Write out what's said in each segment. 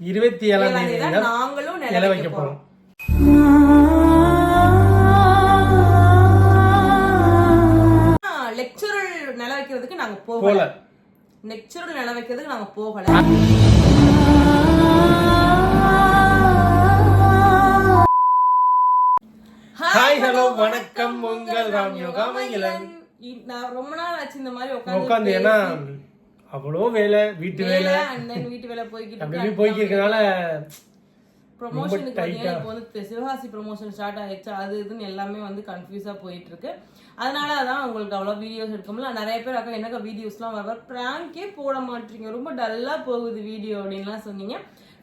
இருபத்தி ஏழாம் தேதி நாங்களும் நில வைக்க போறோம். லெக்சரல் நில வைக்கிறதுக்கு நாங்க போகல. லெக்சரல் நில வைக்கிறதுக்கு நாங்க போகல. ஹாய் ஹலோ வணக்கம். உங்கள் ராம் யோகா இ- நான் ரொம்ப நாள் ஆச்சு இந்த மாதிரி உட்காந்து உட்காந்து ஏன்னா அவ்வளோ வேலை வீட்டு வேலை வீட்டு வேலை போய்கிட்டு. இப்படி போய்க்கிறதுனால ப்ரொமோஷனுக்கு tight பார்த்தீங்கன்னா இப்போ வந்து சிவகாசி ப்ரொமோஷன் ஸ்டார்ட் ஆயிடுச்சு. அது இதுன்னு எல்லாமே வந்து கன்ஃபியூஸாக போயிட்டு இருக்கு அதனால தான் உங்களுக்கு அவ்வளோ வீடியோஸ் எடுக்க முடியல. நிறைய பேர் அக்கா என்னக்கா வீடியோஸ்லாம் வர ப்ராங்கே போட மாட்டீங்க. ரொம்ப டல்லாக போகுது வீடியோ அப்படின்லாம் சொன்னீங்க.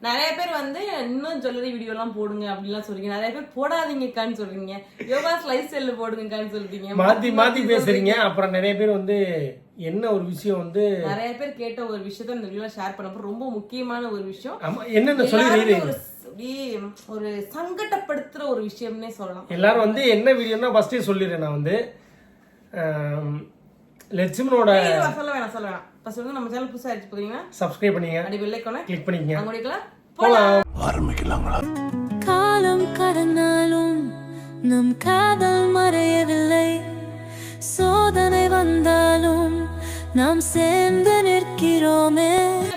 நிறைய பேர் வந்து இன்னும் ஜுவல்லரி வீடியோலாம் போடுங்க அப்படின்லாம் சொல்றீங்க. நிறைய பேர் போடாதீங்கக்கான்னு சொல்றீங்க. யோகா லைஃப் ஸ்டைலில் போடுங்கக்கான்னு சொல்றீங்க. மாத்தி மாத்தி பேசுறீங்க. அப்புறம் நிறைய பேர் வந்து என்ன ஒரு விஷயம் வந்து நிறைய பேர் கேட்ட ஒரு விஷயத்த இந்த வீடியோல ஷேர் பண்ணப்போ ரொம்ப முக்கியமான ஒரு விஷயம். என்னென்ன சொல்லி எல்லாருமே ஒரு சங்கடப்படுத்துற ஒரு விஷயம்னே சொல்லலாம். எல்லாரும் வந்து என்ன வீடியோனா ஃபர்ஸ்டே சொல்லிடுறேன் நான் வந்து. லட்சுமணோட வா, சொல்ல வேணாம் சொல்ல வேணாம். ஃபர்ஸ்ட் வந்து நம்ம சேனல் புதுசா அடிச்சு போறீங்கன்னா சப்ஸ்கிரைப் பண்ணீங்க. அடி வெள்ளைக்கோன கிளிக் பண்ணிக்கங்க. அங்க போலாம். காலம் கடந்தாலும் நம் காதல் மறையவில்லை. சோதனை வந்தாலும் நாம் சேர்ந்து நிற்கிறோமே.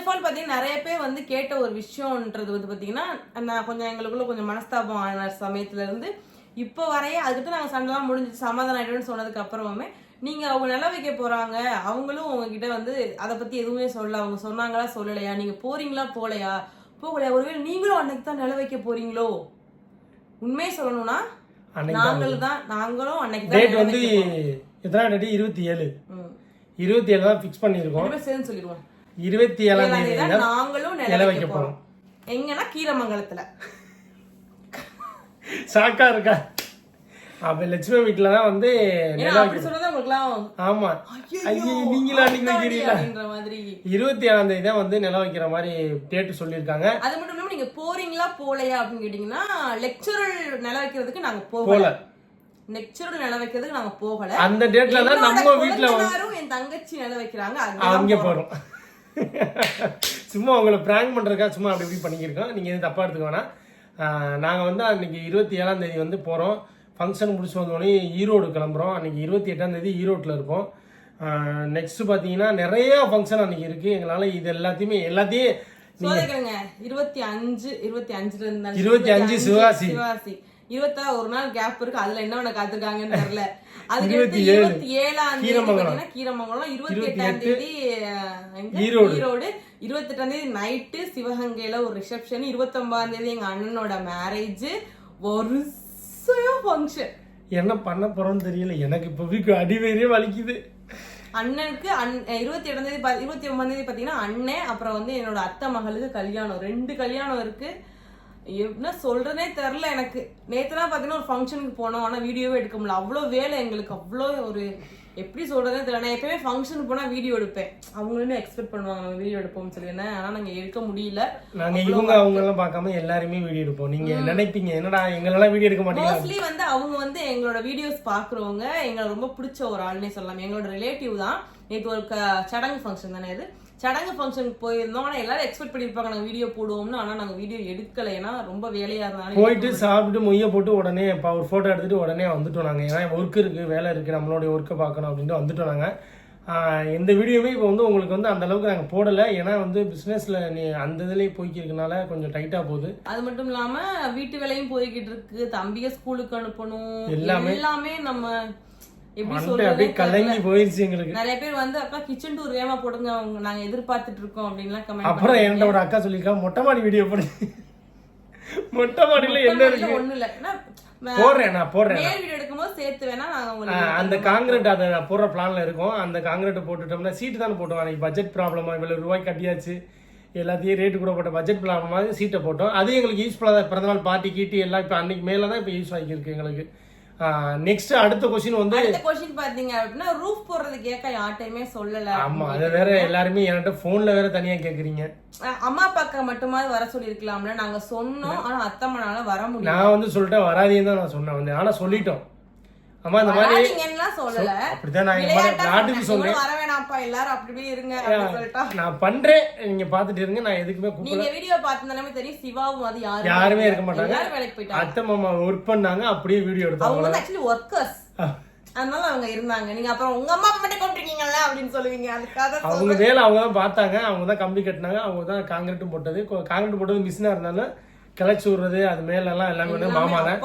பார்த்தீங்கன்னா நிறைய பேர் வந்து கேட்ட ஒரு விஷயம்ன்றது வந்து பார்த்தீங்கன்னா நான் கொஞ்சம் எங்களுக்குள்ள கொஞ்சம் மனஸ்தாபம் ஆன சமயத்துல இருந்து இப்போ வரைய அதுக்கிட்ட நாங்கள் சண்டைலாம் முடிஞ்சு சமாதானம் ஆயிடும்னு சொன்னதுக்கு அப்புறமே நீங்க அவங்க நில வைக்க போறாங்க. அவங்களும் உங்ககிட்ட வந்து அதை பத்தி எதுவுமே சொல்லல. அவங்க சொன்னாங்களா சொல்லலையா? நீங்க போறீங்களா போலையா? போகலையா ஒருவேளை நீங்களும் அன்னைக்கு தான் நில வைக்க போறீங்களோ? உண்மையை சொல்லணும்னா நாங்கள் தான் நாங்களும் அன்னைக்கு தான் டேட் வந்து. எத்தனாம் டேட் இருபத்தி ஏழு. இருபத்தி ஏழு தான் ஃபிக்ஸ் பண்ணியிருக்கோம். சொல்லிடுவோம். இருபத்தி ஏழாம் தேதி தேதி நாங்களும் நில வைக்க போறோம். எங்கன்னா கீரமங்கலத்துல. ஷாக்கா இருக்கா? அப்ப லட்சுமி வீட்டுல தான் வந்து ஆமா. ஐயோ நீங்களா நீங்க இருபத்தி ஏழாம் தேதி தான் வந்து நில வைக்கிற மாதிரி டேட் சொல்லியிருக்காங்க. அது மட்டும் இல்லாம நீங்க போறீங்களா போலையா அப்படின்னு கேட்டீங்கன்னா லெக்சரல் நில வைக்கிறதுக்கு நாங்க போகல. லெக்சரல் நில வைக்கிறதுக்கு நாங்க போகல. அந்த டேட்ல தான் நம்ம வீட்டுல என் தங்கச்சி நில வைக்கிறாங்க அங்கே போறோம். சும்மா உங்களை பிராங்க் பண்றதுக்கா சும்மா அப்படி இப்படி பண்ணிக்கிருக்கோம். நீங்க எதுவும் தப்பா எடுத்துக்க வேணாம். ஆஹ் நாங்க வந்து அன்னைக்கு இருபத்தி ஏழாம் தேதி வந்து போறோம். ஃபங்க்ஷன் முடிச்சு வந்தோடனே ஈரோடு கிளம்புறோம் அன்னைக்கு இருபத்தி எட்டாம் தேதி ஈரோட்டில் இருப்போம் நெக்ஸ்ட் பார்த்தீங்கன்னா நிறைய ஃபங்க்ஷன் அன்னைக்கு இருக்கு எங்களால இது எல்லாத்தையுமே எல்லாத்தையும் இருபத்தி அஞ்சு இருபத்தி அஞ்சுல இருபத்தி அஞ்சு சிவகாசி. சிவகாசி இருபத்தாறு ஒரு நாள் கேப் இருக்கு அதுல என்ன ஒண்ணு காத்திருக்காங்கன்னு தெரியல அதுக்கு இருபத்தி. இருபத்தி ஏழாம் தேதி கீரமங்கலம். பாத்தீங்கன்னா கீரமங்கலம் இருபத்தி இருபத்தி எட்டாம் எட்டு. தேதி? ஈரோடு. ஈரோடு இருபத்தி எட்டாம் தேதி நைட்டு சிவகங்கையில ஒரு ரிசப்ஷன் இருபத்தி ஒன்பதாம் தேதி எங்க அண்ணனோட மேரேஜ் ஃபங்க்ஷன் என்ன பண்ண போறோம்னு தெரியல. எனக்கு இப்போ வீக்கு அடிவேரே வலிக்குது. அண்ணனுக்கு அண் இருபத்தி எட்டாம் தேதி பா- இருபத்தி ஒன்பதாம் தேதி பாத்தீங்கன்னா அண்ணன் அப்புறம் வந்து என்னோட அத்தை மகளுக்கு கல்யாணம். ரெண்டு கல்யாணம் இருக்கு. என்ன சொல்றதே தெரில எனக்கு. நேத்துலாம் பாத்தீங்கன்னா ஒரு ஃபங்க்ஷனுக்கு போனோம். ஆனா வீடியோவே எடுக்க முடியல. அவ்வளோ வேலை எங்களுக்கு. அவ்வளோ ஒரு எப்படி சொல்றதே தெரியல. நான் எப்பயுமே ஃபங்க்ஷனுக்கு போனா வீடியோ எடுப்பேன். அவங்களுமே எக்ஸ்பெக்ட் பண்ணுவாங்க நம்ம வீடியோ எடுப்போம்னு சொல்லி. என்ன? ஆனா நாங்க எடுக்க முடியல. நாங்க இவங்க அவங்க எல்லாம் பார்க்காம எல்லாருமே வீடியோ எடுப்போம். நீங்க நினைப்பீங்க என்னடா எங்களெல்லாம் வீடியோ எடுக்க மாட்டீங்களா? மோஸ்ட்லி வந்து அவங்க வந்து எங்களோட வீடியோஸ் பாக்குறவங்க எங்களை ரொம்ப பிடிச்ச ஒரு ஆள்னே சொல்லலாம். எங்களோட ரிலேட்டிவ் தான். நேற்று ஒரு சடங்கு ஃபங்க்ஷன் தானே இது. சடங்கு ஃபங்க்ஷனுக்கு போயிருந்தோம். ஆனா எல்லாரும் எக்ஸ்பெக்ட் பண்ணிருப்பாங்க நாங்க வீடியோ போடுவோம்னு. ஆனா நாங்க வீடியோ எடுக்கல. ஏன்னா ரொம்ப வேலையா இருந்தாலும் போயிட்டு சாப்பிட்டு மொய்ய போட்டு உடனே இப்போ ஒரு ஃபோட்டோ எடுத்துட்டு உடனே வந்துட்டோம் நாங்கள் ஏன்னா ஒர்க் இருக்கு வேலை இருக்கு நம்மளுடைய ஒர்க்கை பார்க்கணும் அப்படின்ட்டு வந்துட்டோம் நாங்கள் எந்த வீடியோவே இப்போ வந்து உங்களுக்கு வந்து அந்த அளவுக்கு நாங்கள் போடலை. ஏன்னா வந்து பிஸ்னஸில் நீ அந்த இதுலேயே போய்க்கிறதுனால கொஞ்சம் டைட்டாக போகுது. அது மட்டும் இல்லாம வீட்டு வேலையும் போய்கிட்டு இருக்கு. தம்பிய ஸ்கூலுக்கு அனுப்பணும். எல்லாமே. எல்லாமே நம்ம எப்படி கலங்கி போயிருச்சு எங்களுக்கு. நிறைய பேர் வந்து அக்கா கிச்சன் டூர் வேமா போடுங்க அவங்க நாங்க எதிர்பார்த்துட்டு இருக்கோம் அப்படின்லாம் கமெண்ட் அப்புறம் அக்கா சொல்லியிருக்கா மொட்டை மாடி வீடியோ போடு. மொட்டை மாடியில் என்ன இருக்கு? ஒண்ணு இல்ல. போடுறேன் நான் போடுறேன் மேல் வீடு எடுக்கும்போது சேர்த்து வேணா அந்த காங்கிரீட் அதை நான் போடுற பிளான்ல இருக்கும். அந்த காங்கிரீட் போட்டுட்டோம்னா சீட்டு தானே போட்டோம். அன்னைக்கு பட்ஜெட் ப்ராப்ளமா இவ்வளவு ரூபாய் கட்டியாச்சு. எல்லாத்தையும் ரேட்டு கூட போட்ட பட்ஜெட் ப்ராப்ளமாக சீட்டை போட்டோம். அது எங்களுக்கு யூஸ்ஃபுல்லாக தான். பிறந்தநாள் பார்ட்டி கீட்டி எல்லாம் இப்போ அன்னைக்கு மேலே தான் இப்போ யூஸ் ஆகியிருக்கு எங்களுக்கு. நெக்ஸ்ட் அடுத்த கொஸ்டின் வந்து அடுத்த கொஸ்டின் பாத்தீங்க அப்படின்னா ரூஃப் போடுறது கேட்க யார்ட்டையுமே சொல்லல ஆமா அதை வேற எல்லாருமே என்கிட்ட ஃபோனில் வேற தனியா கேட்குறீங்க அஹ் அம்மா அப்பாக்க மட்டுமாவது வர சொல்லிருக்கலாம்ல நாங்க சொன்னோம் ஆனா அத்தம்மனால வர முடியல. நான் வந்து சொல்லிட்டேன் வராதேன்னு தான் நான் சொன்னேன் வந்து. ஆனால் சொல்லிட்டோம். அம்மா இந்த மாதிரி அப்படிதான் நான் விளையாட்டா நாட்டுக்கு. சொல்றேன் வர வேணாம்ப்பா எல்லாரும் அப்படி இருங்க நான் பண்றேன். நீங்க பாத்துட்டு இருங்க நான் எதுக்குமே கூப்பிடல. நீங்க வீடியோ பார்த்திருந்தாலுமே தெரியும் சிவாவும் அது யாரும் யாருமே இருக்க மாட்டாங்க. வேலைக்கு போயிட்டாங்க. அத்தை மாமா ஒர்க் பண்ணாங்க அப்படியே வீடியோ அவங்க எடுத்தாங்க ஆக்சுவலி ஒர்க்கர்ஸ் அதனால அவங்க இருந்தாங்க. நீங்க அப்புறம் உங்க அம்மா அப்பா மட்டும் கூப்பிட்டுருக்கீங்கல்ல அப்படின்னு சொல்லுவீங்க. அதுக்காக தான் அவங்க வேலை அவங்க தான் பார்த்தாங்க. அவங்க தான் கம்பி கட்டினாங்க. அவங்க தான் காங்கிரீட்டும் போட்டது. காங்கிரீட் போட்டது மிஷினா இருந்தாலும் கிளச்சி விடுறது அது மேல எல்லாம் மாமா தான்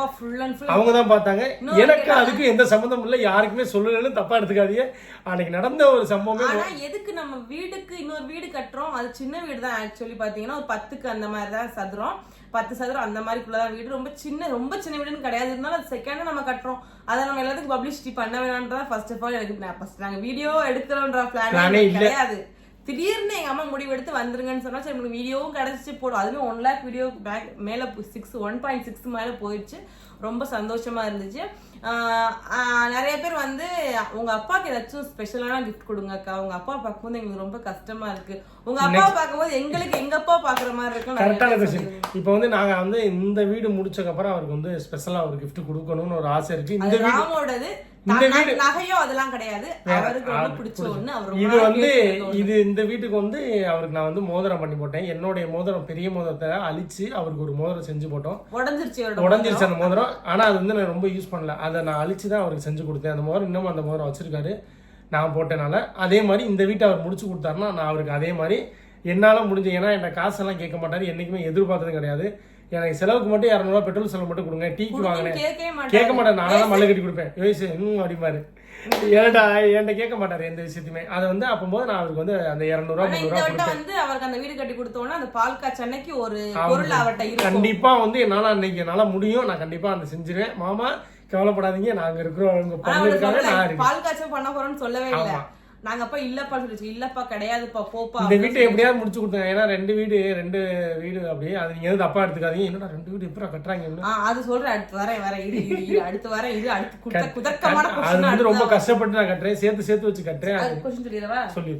அவங்க தான் பார்த்தாங்க. எனக்கு அதுக்கு எந்த சம்மந்தம் இல்லை. யாருக்குமே சொல்லலன்னு தப்பா எடுத்துக்காதீங்க. அன்னைக்கு நடந்த ஒரு சம்பவமே எதுக்கு நம்ம வீடுக்கு இன்னொரு வீடு கட்டுறோம்? அது சின்ன வீடு தான் ஆக்சுவலி பாத்தீங்கன்னா ஒரு பத்துக்கு அந்த மாதிரி தான் சதுரம். பத்து சதுரம் அந்த மாதிரிக்குள்ளதான் வீடு. ரொம்ப சின்ன ரொம்ப சின்ன வீடுன்னு கிடையாது. இருந்தாலும் அது செகண்ட் நம்ம கட்டுறோம். அதை நம்ம எல்லாத்துக்கும் பப்ளிசிட்டி பண்ண வேணான்றதா ஃபர்ஸ்ட் ஆஃப் ஆல் எனக்கு ஃபர்ஸ்ட் நாங்க வீடியோ எடுக்கிறோன்ற பிளான். கிடையாது. திடீர்னு எங்க அம்மா முடிவு எடுத்து வந்துருங்கன்னு சொன்னா சரி உங்களுக்கு வீடியோவும் கிடைச்சிச்சு போடும் அதுவும் ஒன் லேக் வீடியோ பேக் மேல சிக்ஸ் ஒன் பாயிண்ட் சிக்ஸ் மேல போயிடுச்சு. ரொம்ப சந்தோஷமா இருந்துச்சு. நிறைய பேர் வந்து உங்க அப்பாக்கு ஏதாச்சும் ஸ்பெஷலான கிஃப்ட் கொடுங்க அக்கா உங்க அப்பா பார்க்கும்போது எங்களுக்கு ரொம்ப கஷ்டமா இருக்கு. உங்க அப்பா பார்க்கும்போது எங்களுக்கு எங்க அப்பா பாக்குற மாதிரி இருக்கும் கரெக்டான கொஸ்டின் இப்போ வந்து நாங்க வந்து இந்த வீடு முடிச்சக்கப்புறம் அவருக்கு வந்து ஸ்பெஷலா ஒரு gift கொடுக்கணும்னு ஒரு ஆசை இருக்கு. இந்த ராமோடது. அதெல்லாம் கிடையாது. இது வந்து இது இந்த வீட்டுக்கு வந்து அவருக்கு நான் வந்து மோதிரம் பண்ணி போட்டேன். என்னுடைய மோதிரம் பெரிய மோதிரத்தை அழிச்சு அவருக்கு ஒரு மோதிரம் செஞ்சு போட்டோம். உடைஞ்சிருச்சு உடஞ்சிருச்சு அந்த மோதிரம். ஆனா அது வந்து நான் ரொம்ப யூஸ் பண்ணல. அதை நான் அழிச்சு தான் அவருக்கு செஞ்சு கொடுத்தேன். அந்த மோதிரம் இன்னமும் அந்த மோதிரம் வச்சிருக்காரு. நான் போட்டனால. அதே மாதிரி இந்த வீட்டை அவர் முடிச்சு கொடுத்தாருன்னா நான் அவருக்கு அதே மாதிரி என்னால முடிஞ்ச ஏன்னா என் காசெல்லாம் கேட்க மாட்டாரு. என்னைக்குமே எதிர்பார்த்தது கிடையாது. எனக்கு செலவுக்கு மட்டும் இரநூறுவா பெட்ரோல் செலவு மட்டும் கொடுங்க. டீக்கு வாங்கினேன். கேட்க மாட்டேன் தான் மல்லு கட்டி கொடுப்பேன். யோசிச்சு ம் அப்படிமாரு ஏன்டா என்கிட்ட கேட்க மாட்டாரு எந்த விஷயத்தையுமே. அதை வந்து அப்போது நான் அவருக்கு வந்து அந்த இரநூறுவா முந்நூறுவா வந்து அவருக்கு அந்த வீடு கட்டி கொடுத்தோன்னா அந்த பால் காய்ச்ச அன்னைக்கு ஒரு. பொருள் இருக்கும். கண்டிப்பா வந்து என்னால அன்னைக்கு என்னால முடியும். நான் கண்டிப்பா அந்த செஞ்சிருவேன். மாமா கவலைப்படாதீங்க. நாங்க இருக்கிறோம். உங்க ஆனா பொண்ணு அவரு இருக்காங்க சொல்லல, நான் பால் காய்ச்சல் பண்ண போறோம்னு சொல்லவே இல்ல. நாங்க அப்பா இல்லப்பா சொல்லிச்சு. இல்லப்பா கிடையாதுப்பா போப்பா இந்த வீட்டை எப்படியாவது முடிச்சு கொடுத்தேன் ஏன்னா ரெண்டு வீடு ரெண்டு வீடு அப்படியே அது நீங்க எதுவும் தப்பா எடுத்துக்காதீங்க. என்னடா ரெண்டு வீடு எப்படா கட்டுறாங்க அது சொல்றேன். அடுத்து வரேன் வரேன். இரு, இரு அடுத்து வரேன் இது அடுத்து குத- குதர்க்கமான அது வந்து ரொம்ப கஷ்டப்பட்டு நான் கட்டுறேன். சேர்த்து சேர்த்து வச்சு கட்டுறேன். சொல்லிடவா? சொல்லி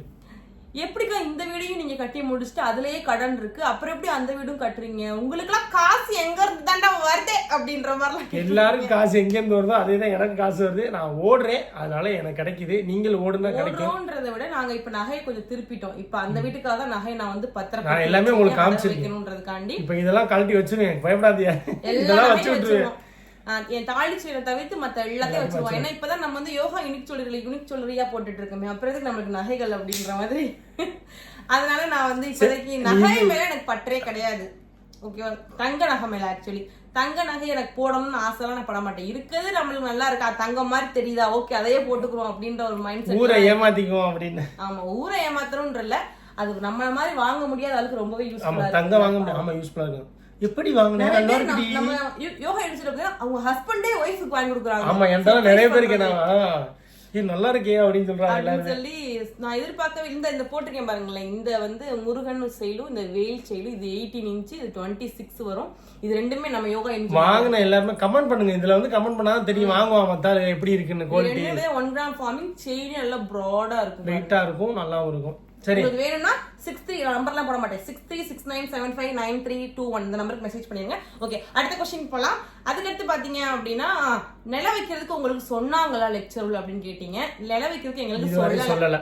எப்படிக்கா இந்த வீடையும் நீங்க கட்டி முடிச்சுட்டு அதுலயே கடன் இருக்கு? அப்புறம் எப்படி அந்த வீடும் கட்டுறீங்க? உங்களுக்கு எல்லாம் காசு எங்க இருந்து தாண்டா வருதே? அப்படின்ற மாதிரிலாம் எல்லாருக்கும் காசு எங்க இருந்து வருதோ அதே தான் எனக்கு காசு வருது. நான் ஓடுறேன். அதனால எனக்கு கிடைக்குது. நீங்கள் ஓடுனா கிடைக்கும். ஓடுறோன்றதை விட நாங்க இப்ப நகையை கொஞ்சம் திருப்பிட்டோம். இப்ப அந்த வீட்டுக்காக தான் நகை நான் வந்து பத்திரம் நான் எல்லாமே உங்களுக்கு காமிச்சிருக்கேன். வைக்கணுன்றதுக்காண்டி இப்ப இதெல்லாம் கழட்டி வச்சிருவேன். பயப்படாதீங்க. இதெல்லாம் வச்சு விட்டுருவேன். என் தாலி செயினை தவிர்த்து மத்த எல்லாத்தையும் வச்சிருவோம் ஏன்னா இப்பதான் நம்ம வந்து யோகா யூனிக் சொல்லுறீங்க யூனிக் சொல்லுறியா போட்டுட்டு இருக்கோமே அப்புறம் எதுக்கு நம்மளுக்கு நகைகள் அப்படின்ற மாதிரி? அதனால நான் வந்து இப்போதைக்கு நகை மேல எனக்கு பற்றே கிடையாது. ஓகேவா? தங்க நகை மேல ஆக்சுவலி தங்க நகை எனக்கு போடணும்னு ஆசைலாம் நான் பட மாட்டேன் இருக்கிறது நம்மளுக்கு நல்லா இருக்கா? தங்கம் மாதிரி தெரியுதா? ஓகே அதையே போட்டுக்கிறோம் அப்படின்ற ஒரு மைண்ட் செட் ஊரை ஏமாத்திக்குவோம் அப்படின்னு. ஆமா ஊரை ஏமாத்துறோம்ன்றல அது நம்மள மாதிரி வாங்க முடியாத அளவுக்கு ரொம்பவே யூஸ்ஃபுல்லா தங்க வாங்க ஆமா யூஸ்ஃபுல்லா இருக்கும். எப்படி நம்ம யோ- யோகா எடுத்துட்டு அவங்க ஹஸ்பண்டே ஒய்ஃபுக்கு வாங்கி கொடுக்குறாங்க. ஆமா என்கிட்ட நிறைய பேர் கேட்டாங்க ஏ நல்லா இருக்கே அப்படின்னு சொல்றாங்க எல்லாரும். சொல்லி நான் எதிர்பார்க்கவே இந்த இந்த போட்டிருக்கேன் பாருங்களேன். இந்த வந்து முருகன் செயலும் இந்த வேல் செயலும் இது எயிட்டீன் இன்ச்சு இது டுவெண்ட்டி சிக்ஸ் வரும். இது ரெண்டுமே நம்ம யோகா வாங்கின எல்லாருமே கமெண்ட் பண்ணுங்க. இதுல வந்து கமெண்ட் பண்ணாதான் தெரியும். வாங்குவான் மத்தாள் எப்படி இருக்குன்னு quality one gram forming chain நல்லா ப்ராடா இருக்கும் வெயிட்டா இருக்கும் நல்லாவும் இருக்கும். உங்களுக்கு வேணும்னா சிக்ஸ் த்ரீ நம்பர்லாம் போட மாட்டேன். Six three six nine seven five nine three two one இந்த நம்பருக்கு மெசேஜ் பண்ணிருங்க. ஓகே அடுத்த கொஸ்டின் போலாம். அதுக்கடுத்து பாத்தீங்க அப்படின்னா நில வைக்கிறதுக்கு உங்களுக்கு சொன்னாங்களா லெக்சர் அப்படின்னு கேட்டீங்க. நில வைக்கிறதுக்கு எங்களுக்கு சொல்லல.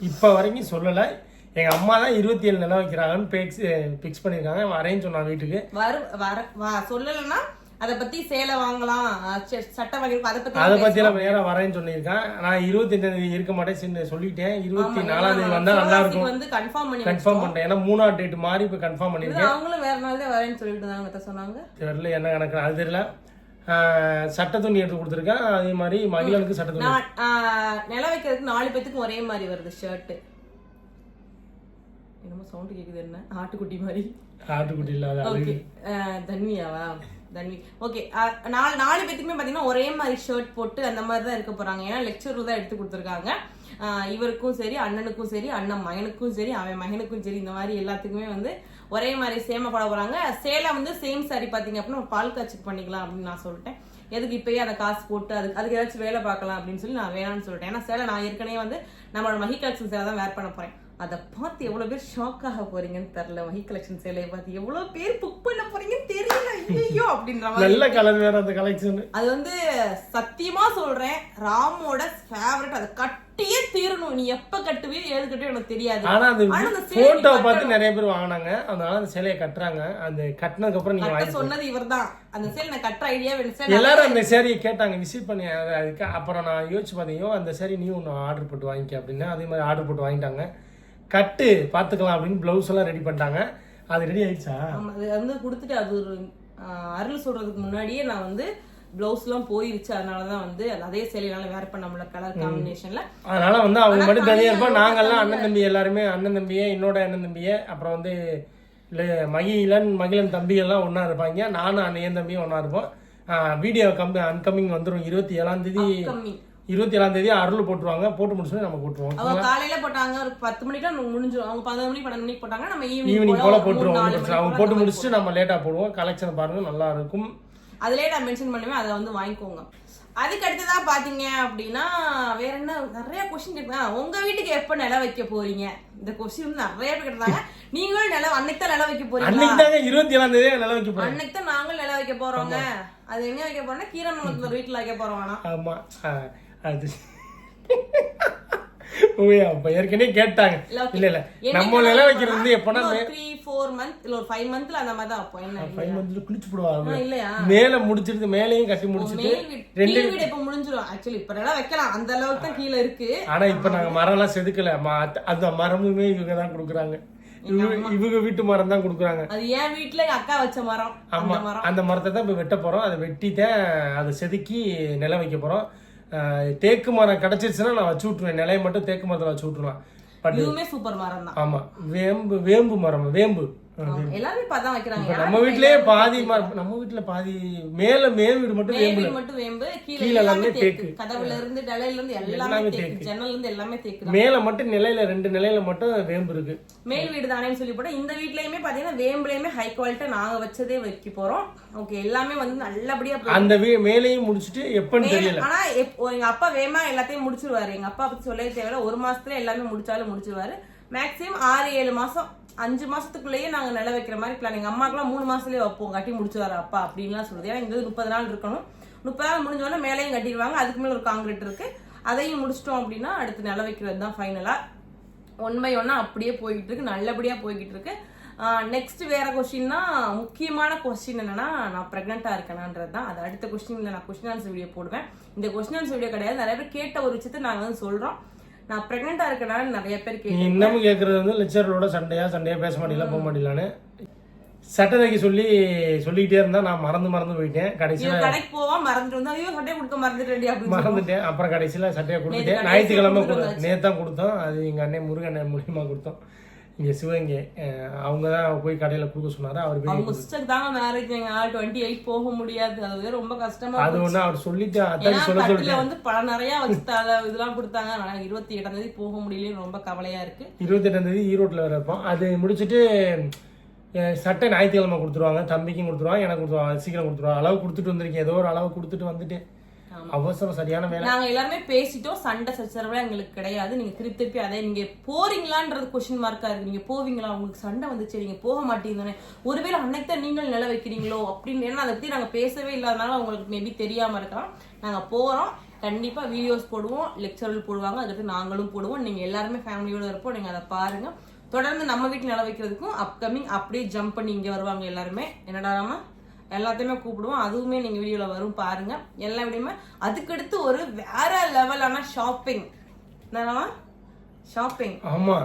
இப்ப வரைக்கும் சொல்லல. எங்க அம்மா தான் இருபத்தி ஏழு நிலம் வைக்கிறாங்கன்னு பிக்ஸ் பிக்ஸ் பண்ணிருக்காங்க. வரேன்னு சொன்னா வீட்டுக்கு. வரு வர வா- சொல்லலைன்னா அத பத்தி சேலை வாங்கலாம். சட்டை வாங்கிருக்கோம் அதை பத்தி அதை பத்தி எல்லாம் நேரம் வரேன்னு சொல்லியிருக்கேன். நான் இருபத்தி தேதி இருக்க மாட்டேன் சொல்லிட்டேன். இருபத்தி நாலாம் தேதி வந்தா நல்லா இருக்கும். வந்து கன்ஃபார்ம் பண்ணி கன்ஃபார்ம் பண்ணிட்டேன். ஏன்னா மூணாவது டேட் மாறி இப்ப கன்ஃபார்ம் பண்ணிருக்கேன். அவங்களும் வேற நாள் தான் வரேன்னு சொல்லிட்டு அத்தை சொன்னாங்க. தெரியல என்ன கணக்கு அது தெரியல. சட்டை துணி எடுத்து கொடுத்துருக்கேன். அதே மாதிரி மகிழனுக்கு சட்டை துணி. நில வைக்கிறதுக்கு நாலு பேத்துக்கும் ஒரே மாதிரி வருது ஷர்ட் என்னமோ சவுண்ட் கேக்குது என்ன? ஆட்டுக்குட்டி மாதிரி. ஆட்டுக்குட்டி இல்லாத ஓகே தன்வியாவா தன்வி ஓகே நாலு நாலு பேத்துக்குமே பார்த்தீங்கன்னா ஒரே மாதிரி ஷர்ட் போட்டு அந்த மாதிரி தான் இருக்க போகிறாங்க ஏன்னா லெக்சர் தான் எடுத்து கொடுத்துருக்காங்க. இவருக்கும் சரி அண்ணனுக்கும் சரி அண்ணன் மகனுக்கும் சரி அவன் மகனுக்கும் சரி இந்த மாதிரி எல்லாத்துக்குமே வந்து ஒரே மாதிரி சேம போட போகிறாங்க சேலை வந்து சேம் சாரி பார்த்தீங்க அப்படின்னா பால் காய்ச்சி பண்ணிக்கலாம் அப்படின்னு நான் சொல்லிட்டேன். எதுக்கு இப்பயே அதை காசு போட்டு அதுக்கு அதுக்கு ஏதாச்சும் வேலை பார்க்கலாம் அப்படின்னு சொல்லி நான் வேணாம்னு சொல்லிட்டேன். ஏன்னா சேலை நான் ஏற்கனவே வந்து நம்மளோட மஹி கலெக்ஷன் சேலை தான் வேர் பண்ண போகிறேன் அதை பார்த்து எவ்வளவு பேர் ஷாக் ஆக போறீங்கன்னு தெரியல. வகை கலெக்ஷன் சேலையை பார்த்து எவ்வளவு பேர் புக் பண்ண போறீங்கன்னு தெரியல. ஐயோ அப்படின்ற மாதிரி. நல்ல கலர் வேற அந்த கலெக்ஷன் அது வந்து சத்தியமா சொல்றேன் ராமோட ஃபேவரட் அதை கட்டியே தீரணும். நீ எப்ப கட்டுவியோ ஏது கட்டுவியோ எனக்கு தெரியாது. ஆனா அந்த போட்டோ பார்த்து நிறைய பேர் வாங்கினாங்க. அதனால அந்த சிலையை கட்டுறாங்க. அந்த கட்டினதுக்கு அப்புறம் நீங்க சொன்னது இவர்தான். அந்த சேலை நான் கட்டுற ஐடியா வேணும். எல்லாரும் அந்த சேரீயை கேட்டாங்க விசிட் பண்ணி அது- அதுக்கு அப்புறம் நான் யோசிச்சு பார்த்தீங்க அந்த சேரீ நீ ஒன்று ஆர்டர் போட்டு வாங்கிக்க அப்படின்னு. அதே மாதிரி ஆர்டர் போட்டு வாங்கிட்டாங்க. கட்டு பார்த்துக்கலாம் அப்படின்னு ப்ளவுஸ் எல்லாம் ரெடி பண்ணிட்டாங்க. அது ரெடி ஆயிடுச்சா? அது வந்து கொடுத்துட்டு அது ஒரு அருள் சொல்றதுக்கு முன்னாடியே நான் வந்து பிளவுஸ் எல்லாம் போயிருச்சு. அதனாலதான் வந்து அதே சேலையினால வேற பண்ண முடியல கலர் காம்பினேஷன்ல அதனால வந்து அவங்க மட்டும் தனியாக தனியா இருப்போம். தனியா அண்ணன் தம்பி எல்லாருமே அண்ணன் தம்பியே என்னோட அண்ணன் தம்பியே அப்புறம் வந்து இல்லை மகிழன் மகிழன் தம்பி எல்லாம் ஒன்றா இருப்பாங்க. நானும் அண்ணன் தம்பியும் ஒன்றா இருப்போம். வீடியோ கம்பி அன்கமிங் வந்துடும் இருபத்தி ஏழாம் தேதி இருபத்தி ஏழாம் தேதி அருள் போட்டுருவாங்க. போட்டு முடிச்சுட்டு நம்ம போட்டுருவோம். அவங்க காலையில போட்டாங்க. ஒரு பத்து மணிக்கு முடிஞ்சிடும் அவங்க பதினொரு மணி பன்னெண்டு மணிக்கு போட்டாங்க நம்ம ஈவினிங் போல போட்டுருவோம். அவங்க போட்டு முடிச்சுட்டு நம்ம லேட்டாக போடுவோம். கலெக்ஷன் பாருங்க நல்லா இருக்கும். அதுலயே நான் மென்ஷன் பண்ணுவேன். அதை வந்து வாங்கிக்கோங்க. அதுக்கு அடுத்ததா பாத்தீங்க அப்படின்னா வேற என்ன? நிறைய கொஸ்டின் கேட்பாங்க உங்க வீட்டுக்கு எப்ப நில வைக்க போறீங்க? இந்த கொஸ்டின் நிறைய பேர் கேட்டாங்க நீங்களும் நில அன்னைக்கு தான் நில வைக்க போறீங்களா? அன்னைக்கு இருபத்தி ஏழாம் தேதி நல்லா வைக்க போறோம். அன்னைக்கு தான் நாங்களும் நில வைக்க போறோங்க. அது எங்க வைக்க போறோம்னா கீரமங்கலத்துல வீட்டுல வைக்க போறோம் ஆனா. ஆமா. அது. ஏற்கனவே கேட்டாங்க. இல்ல. இல்ல இல்ல. என்னைக்கு நம்ம நில வைக்க வைக்கிறது வந்து த்ரீ ஃபோர் மந்த் இல்ல ஒரு ஃபைவ் மந்த்ல அந்த மாதிரி தான் என்ன ஃபைவ் மந்த்ல குளிச்சு போடுவாங்க இல்லையா? மேல முடிச்சிட்டு மேலையும் கட்டி முடிச்சிட்டு ரெண்டு வீடு இப்ப முடிஞ்சிரும். ஆக்சுவலி இப்ப நல்லா வைக்கலாம். அந்த அளவுக்கு தான் கீழே இருக்கு. ஆனா இப்ப நாங்க மரம் எல்லாம் செதுக்கல அந்த மரமுமே இவங்க தான் கொடுக்குறாங்க. இவங்க வீட்டு மரம் தான் கொடுக்குறாங்க. அது என் வீட்டுல அக்கா வச்ச மரம். ஆமா. அந்த மரத்தை தான் இப்ப வெட்ட போறோம். அதை வெட்டிதான் அதை செதுக்கி நில வைக்க போறோம். தேக்கு மரம் கிடைச்சிருச்சுன்னா நான் வச்சு விட்டுருவேன். நிலையை மட்டும் தேக்கு மரத்துல வச்சு விட்டுருலாம் பட் இதுவுமே சூப்பர் மரம் தான் ஆமா வேம்பு வேம்பு மரம் வேம்பு. எல்லாருமே இப்ப அதான் வைக்கிறாங்க. நம்ம வீட்லயே பாதி நம்ம வீட்டுல பாதி மேல மேல் வீடு மட்டும் வீடு மட்டும் வேம்பு கீழே எல்லாமே தேக்கு. கதவுல இருந்து டலையில இருந்து எல்லாமே தேக்கு. ஜன்னல்ல இருந்து எல்லாமே தேக்கு மேல மட்டும் நிலையில ரெண்டு நிலையில மட்டும் வேம்பு இருக்கு. மேல் வீடு தானேன்னு சொல்லி போட்டா இந்த வீட்லயுமே பாத்தீங்கன்னா வேம்புலயுமே ஹை குவாலிட்டி நாங்க வச்சதே வைக்க போறோம். ஓகே எல்லாமே வந்து நல்லபடியா. அந்த மேலையும் முடிச்சிட்டு எப்பன்னு தெரியல. ஆனா எங்க அப்பா வேமா எல்லாத்தையும் முடிச்சிருவாரு. எங்க அப்பா பத்தி சொல்லவே தேவையில்ல. ஒரு மாசத்துல எல்லாமே முடிச்சாலும் முடிச்சிருவாரு. மேக்ஸிமம் ஆறு ஏழு மாசம் அஞ்சு மாசத்துக்குள்ளேயே நாங்க நில வைக்கிற மாதிரி பிளான் எங்க அம்மாக்கெல்லாம் மூணு மாசத்துலயே வைப்போம். கட்டி முடிச்சுவாரு அப்பா அப்படின்லாம் சொல்லுது. ஏன்னா இங்க முப்பது நாள் இருக்கணும். முப்பது நாள் முடிஞ்சோடனே மேலேயும் கட்டிடுவாங்க. அதுக்கு மேல ஒரு காங்கிரீட் இருக்கு. அதையும் முடிச்சிட்டோம் அப்படின்னா அடுத்து நில வைக்கிறது தான் ஃபைனலா ஒன் பை ஒன்னா அப்படியே போய்கிட்டு இருக்கு. நல்லபடியா போய்கிட்டு இருக்கு. நெக்ஸ்ட் வேற கொஸ்டின்னா முக்கியமான கொஸ்டின் என்னன்னா நான் ப்ரெக்னெண்டா இருக்கேனான்றது தான். அது அடுத்த கொஸ்டின்ல நான் கொஸ்டின் ஆன்சர் வீடியோ போடுவேன். இந்த கொஸ்டின் ஆன்சர் வீடியோ கிடையாது. நிறைய பேர் கேட்ட ஒரு விஷயத்தை நாங்க வந்து சொல்றோம். நான் ப்ரெக்னெண்டா இருக்கனால நிறைய பேர் நீ கேட்டு இன்னமும் கேக்குறது வந்து லெக்சர்களோட சண்டையா சண்டையா பேச மாட்டீங்களா போக மாட்டீங்களான்னு சட்டை தைக்க சொல்லி சொல்லிக்கிட்டே இருந்தா நான் மறந்து மறந்து போயிட்டேன். கடைசியில கடைக்கு போவா மறந்துட்டு வந்தா ஐயோ சட்டையை கொடுக்க மறந்துட்டேன் அப்படின்னு சொல்லி. மறந்துட்டேன். அப்புறம் கடைசியில சட்டையை கொடுத்துட்டேன். ஞாயிற்றுக்கிழமை நேத்து தான் கொடுத்தோம். அது எங்க அண்ணன் முருகன் அண்ணன் மூலியமா கொடுத்தோம். இங்க சிவகங்கை அவங்க தான் போய் கடையில கொடுக்க சொன்னாரு. அவர் அவங்க சிஸ்டர் தாங்க மேரேஜ் எங்க டுவெண்ட்டி எயிட் போக முடியாது. அது ரொம்ப கஷ்டமா அது ஒண்ணு அவர் சொல்லிட்டு அத்தாச்சி சொல்ல வந்து பல நிறைய வச்சு இதெல்லாம் கொடுத்தாங்க. ஆனா இருபத்தி எட்டாம் தேதி போக முடியலன்னு ரொம்ப கவலையா இருக்கு. இருபத்தி எட்டாம் தேதி ஈரோட்டில் வேற இருப்போம். அது முடிச்சுட்டு சட்டை ஞாயிற்றுக்கிழமை கொடுத்துருவாங்க. தம்பிக்கும் கொடுத்துருவாங்க எனக்கு கொடுத்துருவாங்க. சீக்கிரம் கொடுத்துருவாங்க. அளவு கொடுத்துட்டு வந்திருக்கேன். ஏதோ ஒரு அளவு கொடுத்துட்டு வந்துட்டேன். ஆமா. அவசரம் சரியான வேலை. நாங்க எல்லாருமே பேசிட்டோம். சண்டை சச்சரவுலாம் எங்களுக்கு கிடையாது. நீங்க திருப்பி திருப்பி அதே நீங்க போறீங்களான்றது கொஸ்டின் மார்க்கா இருக்கு. நீங்க போவீங்களா? உங்களுக்கு சண்டை வந்துச்சு. நீங்க போக மாட்டீங்கன்னு. ஒருவேளை அன்னைக்கு தான் நீங்கள் நில வைக்கிறீங்களோ அப்படின்னு ஏன்னா அதை பத்தி நாங்க பேசவே இல்லாதனால உங்களுக்கு மேபி தெரியாம இருக்கலாம். நாங்க போறோம். கண்டிப்பா வீடியோஸ் போடுவோம். லெக்சர்கள் போடுவாங்க. அதுக்கு நாங்களும் போடுவோம். நீங்க எல்லாருமே ஃபேமிலியோட இருப்போம். நீங்க அதை பாருங்க. தொடர்ந்து நம்ம வீட்டு நில வைக்கிறதுக்கும் அப்கமிங் அப்படியே ஜம்ப் பண்ணி இங்க வருவாங்க எல்லாருமே. என்னடாராமா எல்லாத்தையுமே கூப்பிடுவோம். அதுவுமே நீங்க வீடியோல வரும் பாருங்க. எல்லா வீடியோமே அதுக்கடுத்து ஒரு வேற லெவலான ஷாப்பிங் என்னவா ஷாப்பிங் ஆமா.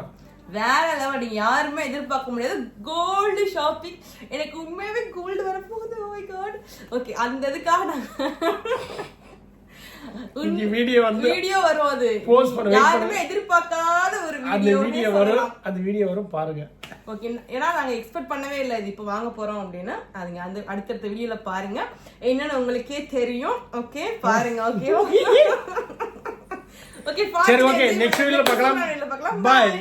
வேற லெவல் நீங்க யாருமே எதிர்பார்க்க முடியாது. கோல்டு ஷாப்பிங் எனக்கு உண்மையாவே கோல்டு வரப்போகுது. ஓகே அந்த இதுக்காக நான் வீடியோ வந்து வீடியோ வரும் அது. Post பண்ண, யாருமே எதிர்பார்க்காத ஒரு அந்த வீடியோ வீடியோ வரும் அந்த வீடியோ வரும் பாருங்க. ஓகே ஏன்னா நாங்க எக்ஸ்பெக்ட் பண்ணவே இல்லை இது இப்போ வாங்க போறோம் அப்படின்னா. அதுங்க அந்த அடுத்தடுத்த வீடியோல பாருங்க. என்னன்னு உங்களுக்கே தெரியும். ஓகே பாருங்க ஓகே ஓகே சரி ஓகே நெக்ஸ்ட் வீடியோல பார்க்கலாம். பாய்